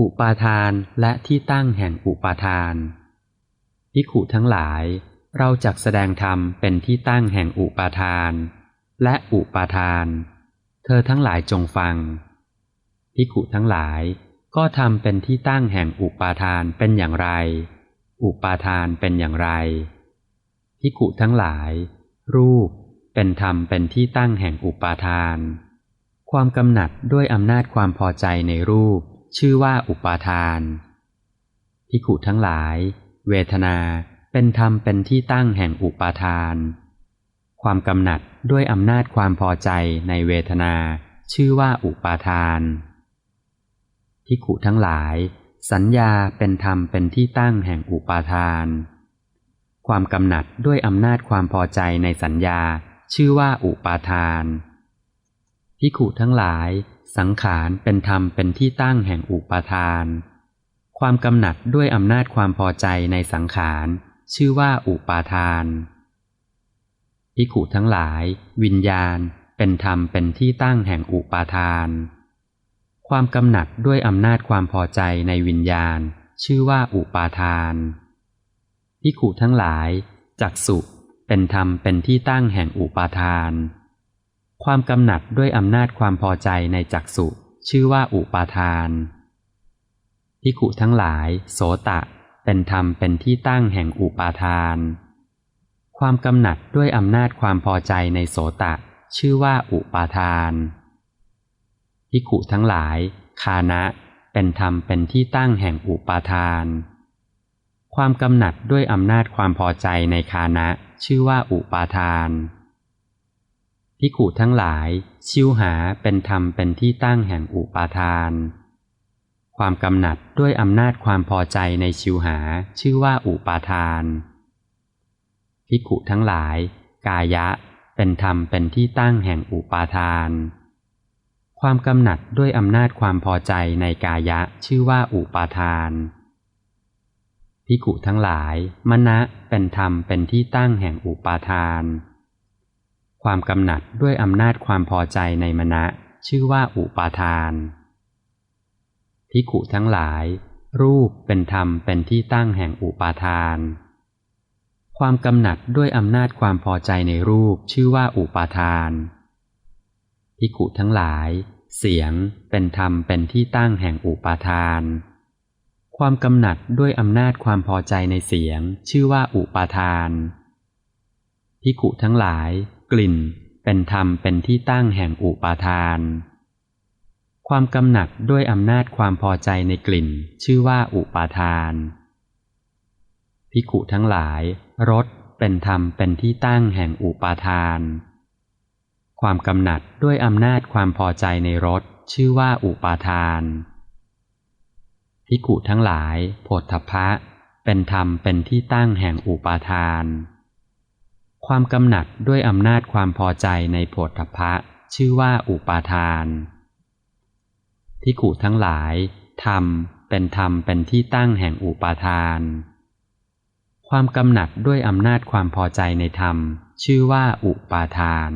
อุปาทานและที่ตั้งแห่งอุปาทานพิขุทั้งหลาย เราจักแสดงธรรมเป็นที่ตั้งแห่งอุปาทาน และอุปาทาน เธอทั้งหลายจงฟังพิขุทั้งหลาย ก็ทำเป็นที่ตั้งแห่งอุปาทานเป็นอย่างไร อุปาทานเป็นอย่างไรพิขุทั้งหลาย รูปเป็นธรรมเป็นที่ตั้งแห่งอุปาทาน ความกำหนัดด้วยอำนาจความพอใจในรูป ชื่อว่าอุปาทานพิขุทั้งหลาย เวทนาเป็นธรรมเป็นที่ตั้งแห่งอุปาทาน ความกำหนัดด้วยอำนาจความพอใจในเวทนา ชื่อว่าอุปาทานพิขุทั้งหลาย สัญญาเป็นธรรมเป็นที่ตั้งแห่งอุปาทาน ความกำหนัดด้วยอำนาจความพอใจในสัญญา ชื่อว่าอุปาทาน พิขุทั้งหลาย สังขารเป็นธรรมเป็นที่ตั้งแห่งอุปาทาน ความกำหนัดด้วยอำนาจความพอใจในสังขาร ชื่อว่าอุปาทานพิขุทั้งหลาย วิญญาณ เป็นธรรมเป็นที่ตั้งแห่งอุปาทาน ความกำหนัดด้วยอำนาจความพอใจในวิญญาณ ชื่อว่าอุปาทานพิขุทั้งหลายจักสุเป็นธรรมเป็นที่ตั้งแห่งอุปาทาน ความกำหนัดด้วยอำนาจความพอใจในจักสุชื่อว่าอุปาทานพิขุทั้งหลาย โสตะ เป็นธรรมเป็นที่ตั้งแห่งอุปาทาน ความกำหนัดด้วยอำนาจความพอใจในโสตะ ชื่อว่าอุปาทานพิขุทั้งหลาย คานะ เป็นธรรมเป็นที่ตั้งแห่งอุปาทาน ความกำหนัดด้วยอำนาจความพอใจในคานะ ชื่อว่าอุปาทาน พิขุทั้งหลาย ชิวหาเป็นธรรมเป็นที่ตั้งแห่งอุปาทาน ความกำหนัดด้วยอำนาจความพอใจในชิวหาชื่อว่าอุปาทานพิขุทั้งหลาย กายะ เป็นธรรมเป็นที่ตั้งแห่งอุปาทาน ความกำหนัดด้วยอำนาจความพอใจในกายะชื่อว่าอุปาทานพิขุทั้งหลายมณะเป็นธรรมเป็นที่ตั้งแห่งอุปาทาน ความกำหนัดด้วยอำนาจความพอใจในมณะ ชื่อว่าอุปาทานพิขุทั้งหลาย รูปเป็นธรรมเป็นที่ตั้งแห่งอุปาทาน ความกำหนัดด้วยอำนาจความพอใจในรูปชื่อว่าอุปาทานพิขุทั้งหลาย เสียงเป็นธรรมเป็นที่ตั้งแห่งอุปาทาน ความกำหนัดด้วยอำนาจความพอใจในเสียง ชื่อว่าอุปาทานพิขุทั้งหลาย กลิ่น เป็นธรรมเป็นที่ตั้งแห่งอุปาทาน ความกำหนัดด้วยอำนาจความพอใจในกลิ่น ชื่อว่าอุปาทาน พิขุทั้งหลายรสเป็นธรรมเป็นที่ตั้งแห่งอุปาทาน ความกำหนัดด้วยอำนาจความพอใจในรสชื่อว่าอุปาทาน พิกุทั้งหลายโพธพะ เป็นธรรมเป็นที่ตั้งแห่งอุปาทาน ความกำหนัดด้วยอำนาจความพอใจในโพธพะ ชื่อว่าอุปาทาน ที่ขู่ทั้งหลายธรรมเป็นธรรมเป็นที่ตั้งแห่งอุปาทาน ความกำหนัดด้วยอำนาจความพอใจในธรรม ชื่อว่าอุปาทาน